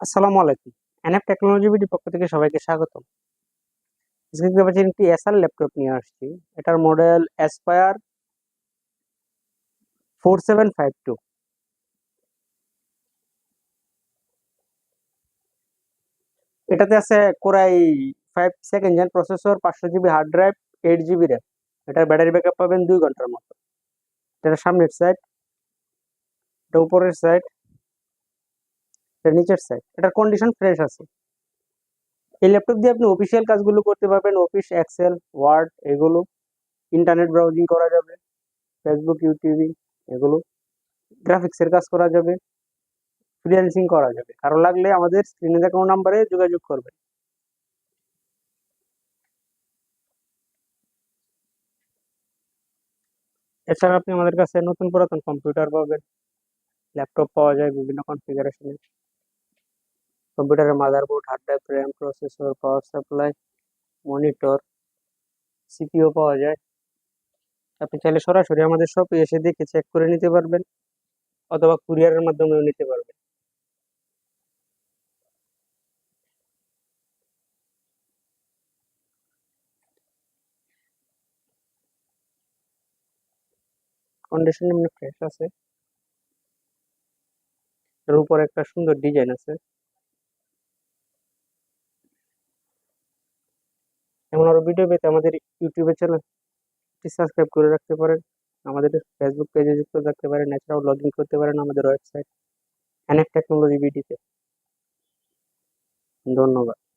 আসসালামু আলাইকুম। NF technology BD পক্ষ থেকে সবাইকে স্বাগত আজকে দেখতে পাচ্ছেন একটি এসআর ল্যাপটপ নিয়ে আসছি। এটার model Aspire four seven five two এটাতে আছে core i five second gen processor পাঁচশো GB hard drive eight GB RAM এটার ব্যাটারি ব্যাকআপ পাবেন দুই ঘণ্টার মতো। এটা সামনের সাইড এটা উপরের সাইড এটা নিচের সাইড এটার কন্ডিশন ফ্রেশ আছে। এই ল্যাপটপ দিয়ে আপনি অফিসিয়াল কাজগুলো করতে পারবেন অফিস এক্সেল ওয়ার্ড এগুলো। ইন্টারনেট ব্রাউজিং করা যাবে ফেসবুক ইউটিউবিং এগুলো। গ্রাফিক্সের কাজ করা যাবে ফ্রিল্যান্সিং করা যাবে। কারও লাগলে আমাদের স্ক্রিনে দেখানো নাম্বারে যোগাযোগ করবেন। এছাড়া আপনি আমাদের কাছে নতুন পুরাতন কম্পিউটার পাবেন। ল্যাপটপ পাওয়া যায় বিভিন্ন কনফিগারেশনে কম্পিউটারের motherboard hard drive RAM processor power supply monitor CPU পাওয়া যায়। আপনি চাইলে সরাসরি আমাদের শপে এসে দেখে চেক করে নিতে পারবেন, অথবা কুরিয়ারের মাধ্যমেও নিতে পারবেন। কন্ডিশন এমনি ফ্রেশ আছে। এর উপর একটা সুন্দর ডিজাইন আছে। এমন আরও ভিডিও পেতে আমাদের ইউটিউবের চ্যানেলটি সাবস্ক্রাইব করে রাখতে পারেন। আমাদের ফেসবুক পেজে যুক্ত থাকতে পারেন, এছাড়াও লগ ইন করতে পারেন আমাদের ওয়েবসাইট এনএফ টেকনোলজি বিডিতে ধন্যবাদ।